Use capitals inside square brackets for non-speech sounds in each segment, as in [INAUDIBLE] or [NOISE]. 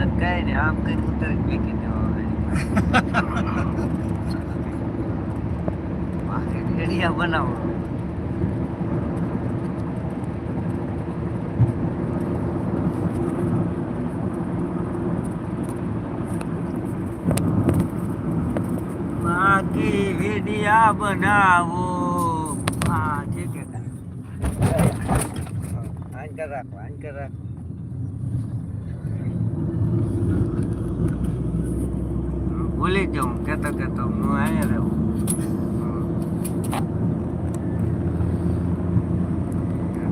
ને કઈ ને આમ કઈ ઉતર ફેંકી દેવા ઘડિયા બનાવો બાકી વિડિયા બનાવો હા ઠીક રાખો આંકર રાખો ભૂલી જાઉં કેતો કેતો હું. અહીંયા રહું.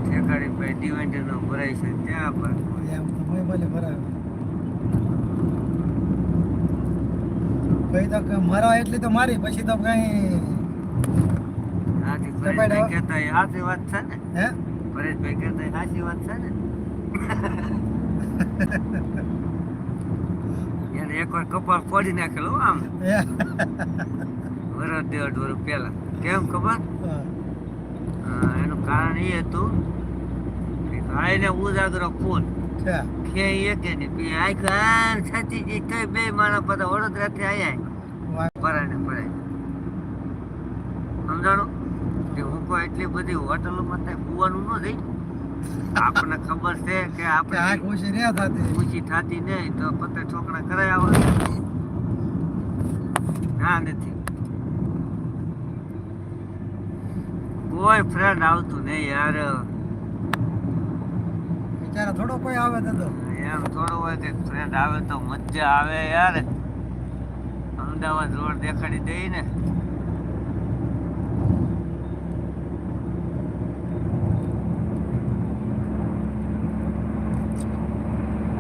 ઠેકાડી ડિવાઇન્ડર ભરાય છે. ત્યાં પર એમ તો મેં ભલે ભરાવે પછી તો કે મારવા એટલી તો મારી પછી તો કઈ પરેશભાઈ કહેતા સાચી વાત છે ને? હે? પરેશભાઈ કહેતા સાચી વાત છે ને? [LAUGHS] એકવાર કપાળ ફોડી નાખેલો આમ. [LAUGHS] વરસ દેઢ પેલા પહેલા. કેમ ખબર. એનું કારણ એ હતું કે આઈને ઉજાગરો ફૂલ. કે એ કે ને કે આ કાન છતી જે કઈ બે માણસ બધા વડોદરાથી આયા વાહ. પરાને પરાય સમજાણો? કે હું કોઈ એટલી બધી હોટલોમાં થાય કુવાનું ન થઈ? આપણને ખબર છે કે આપણે આ ખુશી રહ્યા થતી. ખુશી થતી નહીં તો પતે છોકરા કરાય આવે ના નથી. કોઈ ફ્રેન્ડ આવતું નહીં યાર. બિચારા થોડો કોઈ આવે તો યાર થોડો હોય કે ફ્રેન્ડ આવે તો મજા આવે યાર. અમદાવાદ રોડ દેખાડી દઈ ને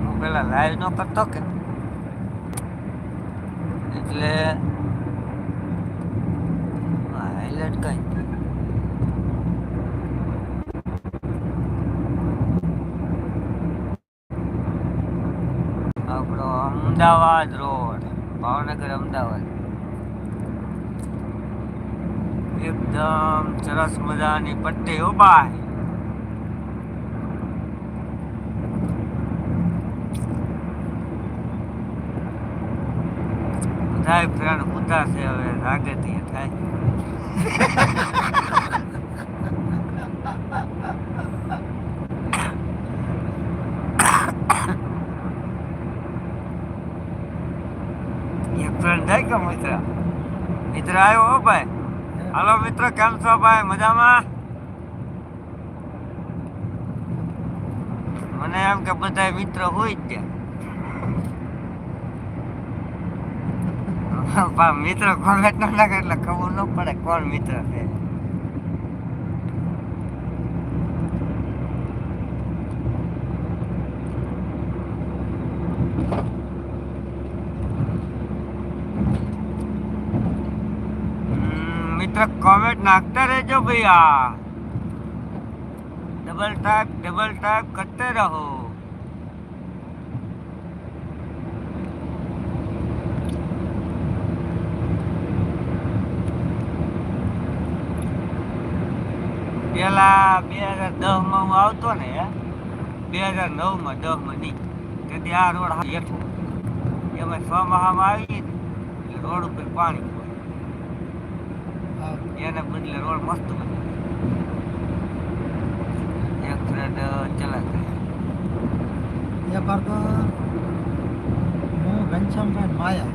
હું પેલા લાઈવ નો કરતો કે એટલે હાઈલાઇટ કઈ આપણો અમદાવાદ રોડ ભાવનગર અમદાવાદ એકદમ સરસ મજાની પટ્ટી હો ભાઈ બધાય ફ્રેન્ડ છે, હવે રાગેથી થાય. એક ફ્રેન્ડ થાય કે મિત્ર? મિત્ર આવ્યો હો ભાઈ. હાલો મિત્ર, કેમ છો ભાઈ? મજામાં? મને એમ કે બધા મિત્ર હોય જ ત્યાં પણ [LAUGHS] મિત્ર કોમેન્ટ ન લાગે એટલે ખબર ન પડે કોણ મિત્ર છે. મિત્ર કોમેન્ટ નાખતા રહેજો ભૈયા ડબલ ટાઈપ ડબલ ટાઈપ કરતે રહો. પેલા બે હજાર દસમાં હું આવતો ને બે હજાર નવમાં દસમાં નહીં તેથી આ રોડ હાવ હેઠો એમાં છ મહામાં આવી ને એટલે રોડ ઉપર પાણી હોય. હા. એને બદલે રોડ મસ્ત બન્યો એક ફ્રેન્ડ ચલા એક વાર તો હું ઘનશ્યામભાઈ માયા.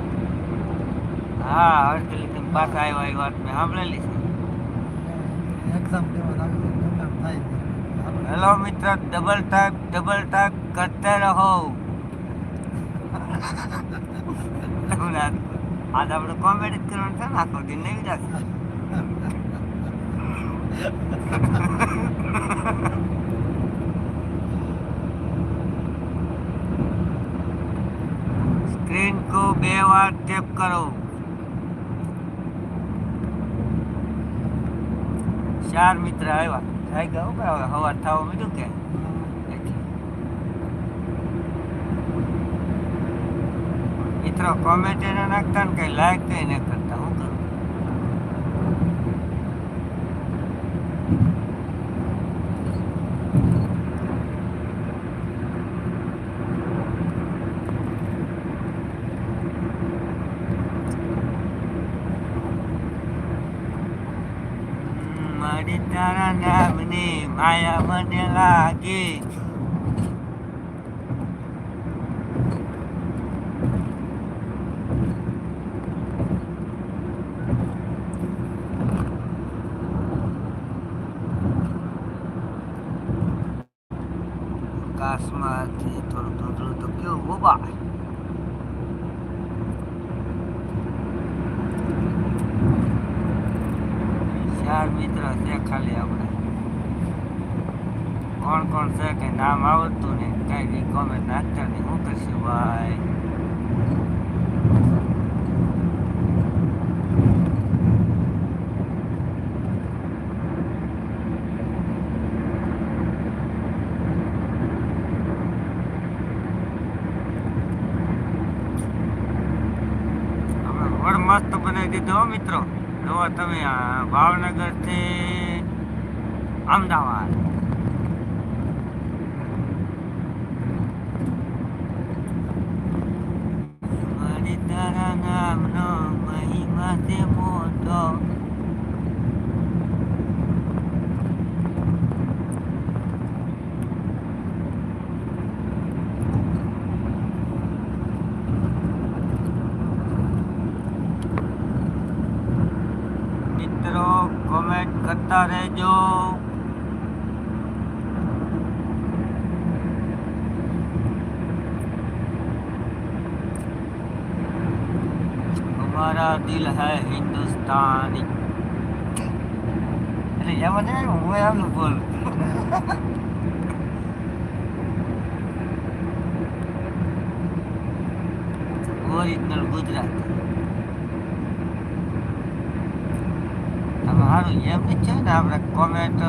હા અડધી તમે પાછા આવ્યા એ વાત મેં સાંભળેલી છે એક્ઝામ દેવા લાગ્યું પ્રોગ્રામ થાય આપણે હેલો મિત્ર ડબલ ટાઈપ ડબલ ટાઈપ કરતે રહો તમને આજ આજ આપણે કોમેડી કરવાનું છે ને આખો દિન નહીં જશે સ્ક્રીન કો બે વાર ટેપ કરો ચાર મિત્ર આવ્યા. થઈ ગયા હવે હવાર થવા મીઠું કે? મિત્રો કોમેન્ટ એને નાખતા ને કઈ લાઈક કઈ ન કરતા હું કરું માયા મને લાગી આકાશમાંથી થોડું ધૂંધળું તો કેવું ઊભા ચાર મિત્ર છે ખાલી આપણે કોણ કોણ છે કે નામ આવડતું ને કઈ બી કોમેન્ટ નાખતા નહીં શું કરશું ભાઈ મસ્ત બનાવી દીધો મિત્રો જો તમે ભાવનગરથી અમદાવાદ મારી તારા નામનો મહિમા છે મોટો મિત્રો કોમેન્ટ કરતા રહેજો हमारा दिल है हिंदुस्तानी એટલે એમાં નહીં હું એમ બોલ ઓરિજિનલ ગુજરાતી આમાં સારું એમ જ છે ને આપણે કોમેન્ટ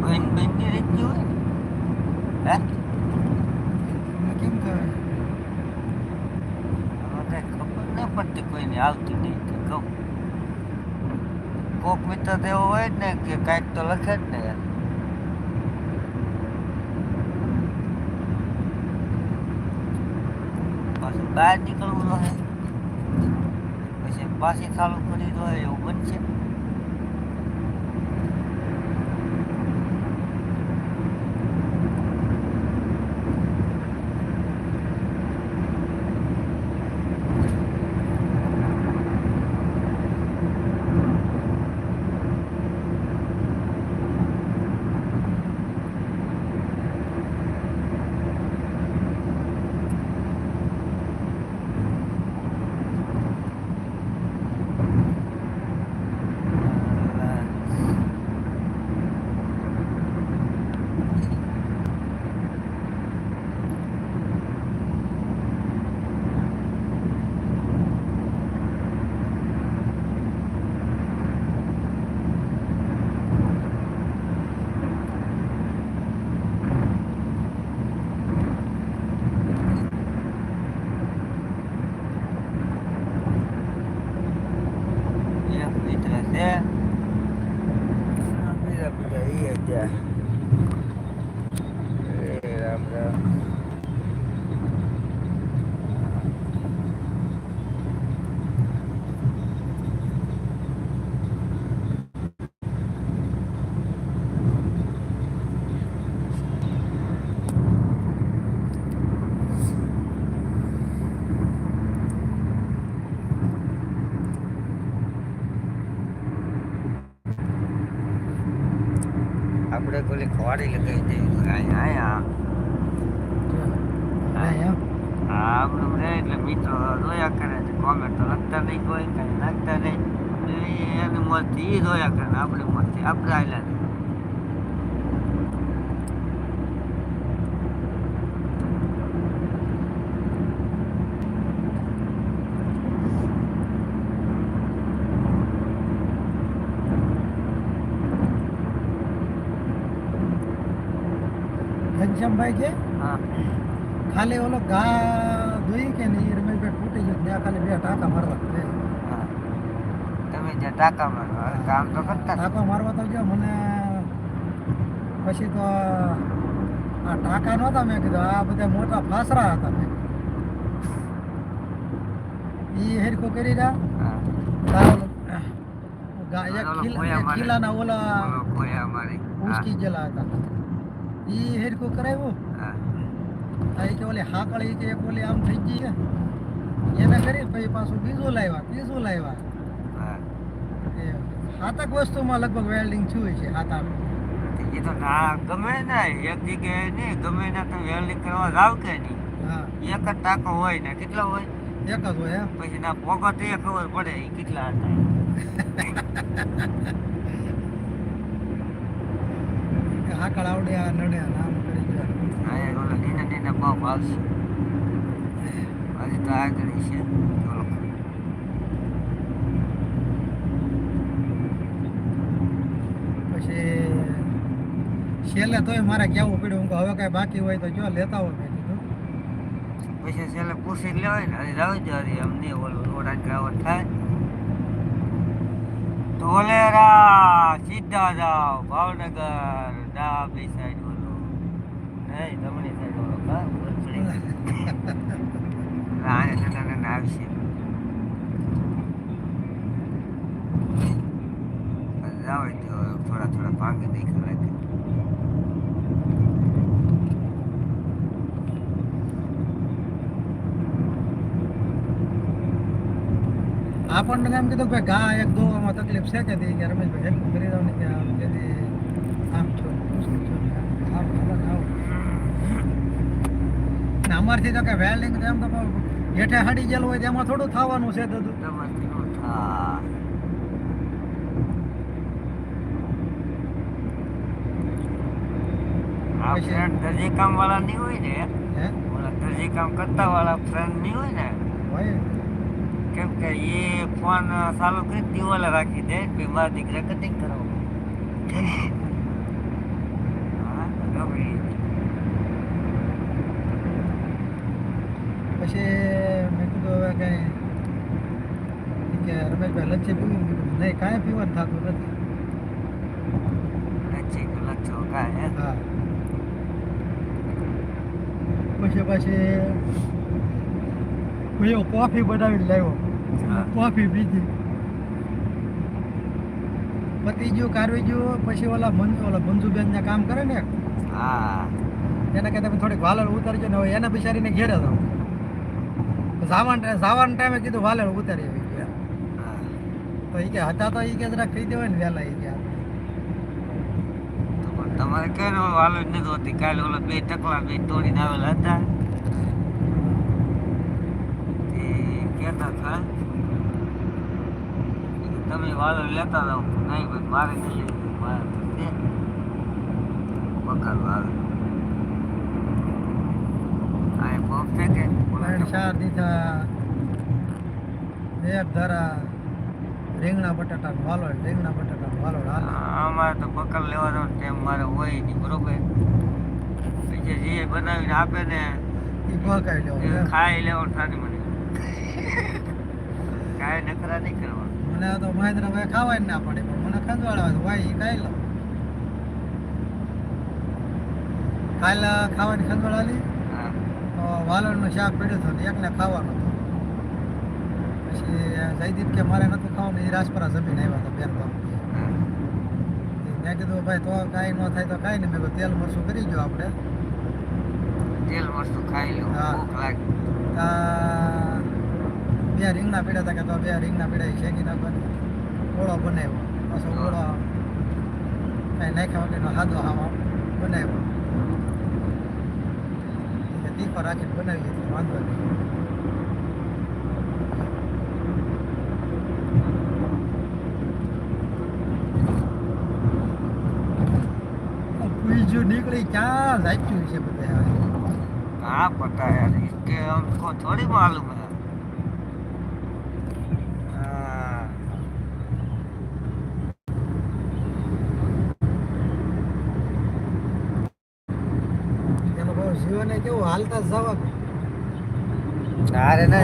બન બનની રીતની હોય ને હે મેં કેમ કહેવાય આમાં કઈ ખબર ન પડતી કોઈને આવતી નહીં તો કહું કોક મિત્ર એવો હોય ને કે કાંઈક તો લખે જ ને. પાછું બહાર નીકળવું રહે પછી પાછી ચાલુ કરી દો, એવું બનશે એક મિત્ર છે આ બીજા બધા ઈ ગયા એ રામ રામ આપણે પેલી ખોડી લગાવી દઈએ. હા હા આપણું રહે એટલે મિત્રો જોયા કરે છે. કોમેન્ટ તો લખતા નહીં કોઈ કાંઈ લખતા નહીં. એની મોજથી એ જોયા કરે આપણે આપણી મોજથી આપણે આવેલા છે ઘનશ્યામભાઈ કે હા ખાલી ઓલો ઘા ધોઈ કે નહીં એ રમેશભાઈ ફૂટી ગયો ત્યાં ખાલી બે ટાંકા મારવા છે હા તમે જે ટાકા મારો હવે કામ તો કરતા જ. ટાંકા મારવા તો ગયો મને પછી તો આ ટાંકા નહોતા મેં કીધું આ બધા મોટા ફાસરા હતા મેં એ હેરખો કરી રહ્યા હા તારો ગા- એક ઓલો ખીલા- ખોયા એક મારે. ખીલાના ઓલા ઓલો ખોયા મારી ઉસકી ગયેલા હતા ઈ હેરકો કરાવ્યો? હા. આ કે ઓલી હાકળ એ કે એક ઓલી આમ થઈ ગઈ છે. એને કરી પછી પાછું બીજું લાવ્યા ત્રીજું લાવ્યા. હા. એ સાતક વસ્તુમાં લગભગ વેલ્ડિંગ થયું છે સાત આઠ એ તો ના ગમે ને એક જગ્યાએ નહીં ગમે ને તો વેલ્ડિંગ કરવા જાવ કે નહીં. હા. એક જ ટાંકો હોય ને કેટલો હોય? એક જ હોય પછી ના પોગટ એ ખબર પડે એ કેટલા હતા? [LAUGHS] કે હાકળ આવડે આ નડે નામ કરી ગયા. ઓલા નીના નીના બાપ આવશે. હજી તો આગળ છે. પછી છેલ્લે તોય મારે કહેવું પડ્યું? હું હવે કાંઈ બાકી હોય તો જો લેતા હોય મેં કીધું. પછી છેલ્લે પૂછી લેવાય ને હજી હજી એમ નહીં ઓલું ઓડા ડ્રાઈવર થાય. ધોલેરા સીધા જાઓ ભાવનગર. ડાબી સાઈડ બોલો નહીં જમણી સાઈડ બોલો આને નાના નાના આવશે જાવ તો થોડા થોડા ભાંગી દેખા લાગે. આપણને એમ કીધું કે ઘા એક દોવામાં તકલીફ છે કે રમેશભાઈ, હેલ્પ કરી દઉં ને કે આમ કે દી આમ છો શું છો ને આમ ખબર આવું ને અમારથી તો કે વેલ્ડિંગ તો એમ તો હેઠે હડી ગયેલું હોય તેમાં થોડું થવાનું છે દદુ. દરજી કામ વાળા નહીં હોય ને ઓલા દરજી કામ કરતા વાળા ફ્રેન્ડ નહીં હોય? ને કેમ કે એ ફોન ચાલુ કરી દિવાલે રાખી દે કે મારા દીકરા કટિંગ કરાવો હા તો ભાઈ પછી મેં કીધું હવે કઈ કે રમેશભાઈ લચ્છી પીવું નહીં કાંઈ પીવાનું થતું નથી. લચ્છી લચ્છો કાંઈ હે? પછી પછી હું કોફી બનાવીને લાવ્યો. કોફી પીધી. પતી ગયું કારવી ગયું પછી ઓલા મન ઓલા મંજુબેન ને કામ કરે ને? હા. એના કે તમે થોડીક વાલર ઉતારજો ને હવે એના બિચારીને ઘેરે જાવ જાવાના સામાન ટાઈમે કીધું વાલે ઉતારી આવી ગયા. હા. તો એ કે હતા તો એ કે જરા કહી દેવાય ને વહેલા એ કે. તમારે કેમ વાલો જ નથી હોતી. કાલે ઓલા બે ટકલા બે તોડીને આવેલા હતા. એ કહેતા હતા. તમે વાલો લેતા રહો નહીં ભાઈ મારે નહીં. મારે તો છે. બકાલ વાલો આ એ પગ છે કે ત્રણ દીધા. એક ધરા રીંગણા બટાટા વાલોડ રીંગણા બટાટા વાલોડ અમારે તો બકલ લેવાનો ટાઈમ મારે હોય નહીં બરોબર? પછી જે બનાવીને આપે ને એ ભકાઈ લેવો. ખાઈ લેવાનું થાની મને. કાંઈ નખરા નહીં કરવા મને આ તો મહેન્દ્ર ભાઈ ખાવાય ના પડે પણ મને ખંજવાળા હોય ભાઈ ખાઈ લો. કાલ ખાવાની ખંજવાળાલી હા તો વાલણનું શાક પીડ્યું હતું ને એકને ખાવાનું હતું. પછી જયદીપ કે મારે નથી ખાવાનું એ રાજપરા જમીન આવ્યા હતા બાપ મેં કીધું ભાઈ તો કાંઈ ન થાય તો કાંઈ નહીં મેં તેલ મરસું કરી ગયો આપણે. તેલ મરસું ખાઈ લો હા. બે રીંગણા પીડા હતા કે તો બે રીંગણા પીડા શેકી નાખવાની. ઓળો બનાવ્યો. પાછો ઓળો કાંઈ નાખ્યા વગરનો હાદો હાવા બનાવ્યો. ટીપર રાખીને બનાવી એટલે વાંધો નહીં. બીજું નીકળી ક્યાં સાચું છે બધા હા પતા યાર કે થોડી માલુમ કેવું હાલતા જ જવાનું ના